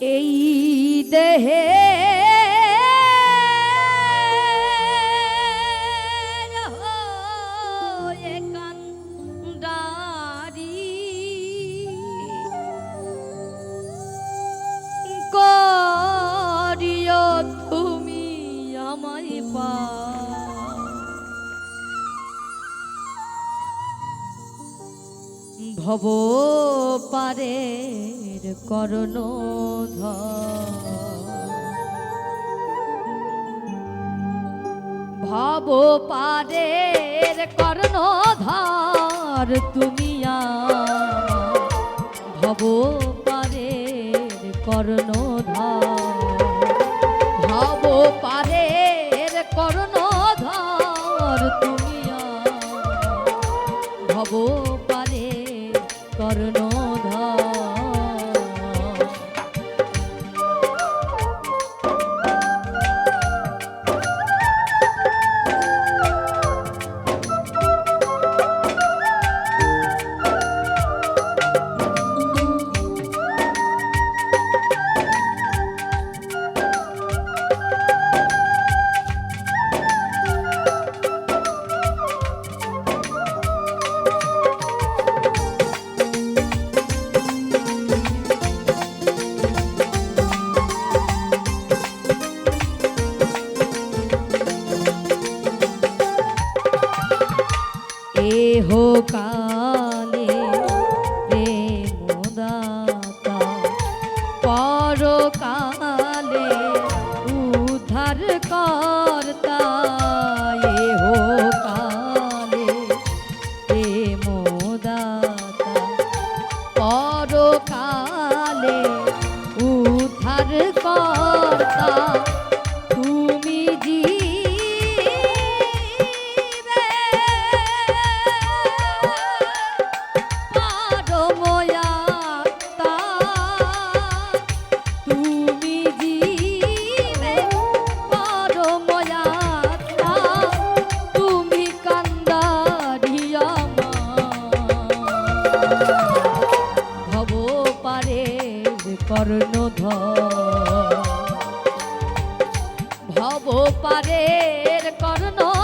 এই দেহে ভব পারের করণ ভব পারের করণ ধর তুমি ভব পারের করণ ধর ভব পারের করণ ধর তুমি ভব পারে কর্ণধর পরকালে উদ্ধার কর্তা কর্ণধর। ভব পারের কর্ণধর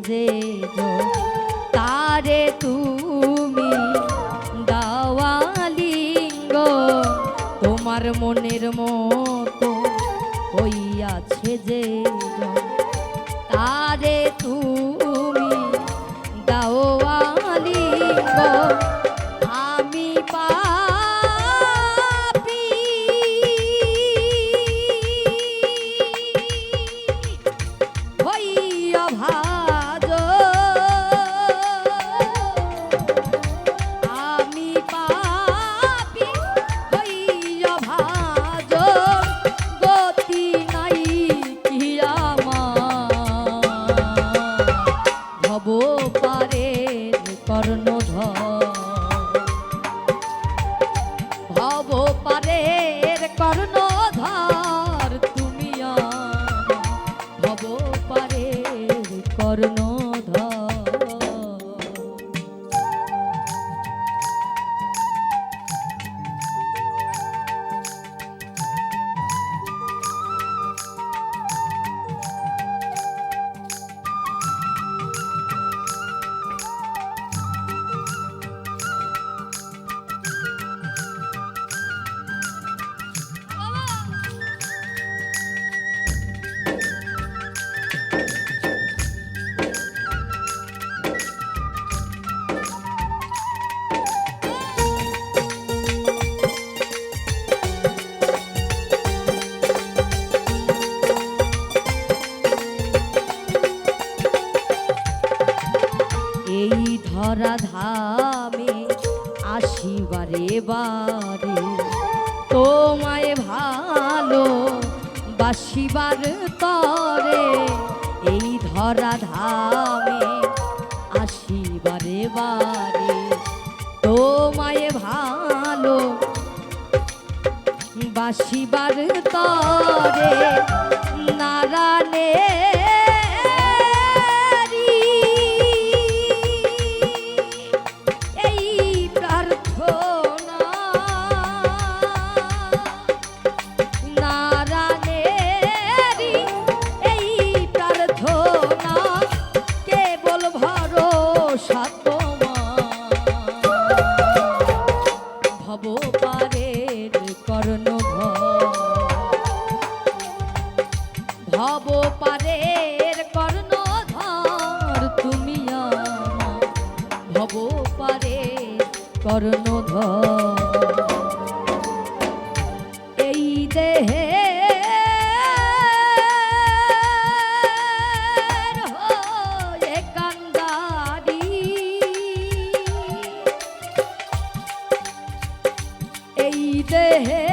যে তারে তুমি দাওয়ালিঙ্গ তোমার মনের মতো হইয়াছে যে তারে তুমি দাওয়ালিঙ্গ আমার ভব ধামে আসিবারে বারে। তোমায় ভালো বাসিবার তরে এই ধরা ধামে আসিবারে বারে। তোমায় ভালো বাসিবার তরে নারায়ণের পারের কর্ণ এই দেহে Hey, কান্দারি।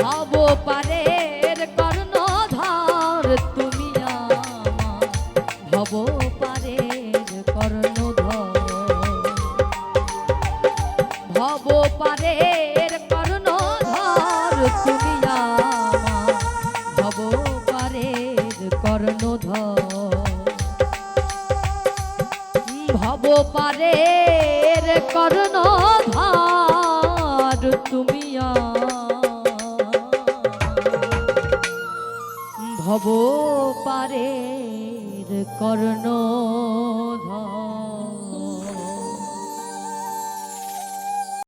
ভব পারের কর্ণধর তুমি আমার। ভব পারের কর্ণধর। ভব পারের কর্ণধর তুমি আমার। ভব পারের কর্ণধর। ভব পারের কর্ণধর কর্ণ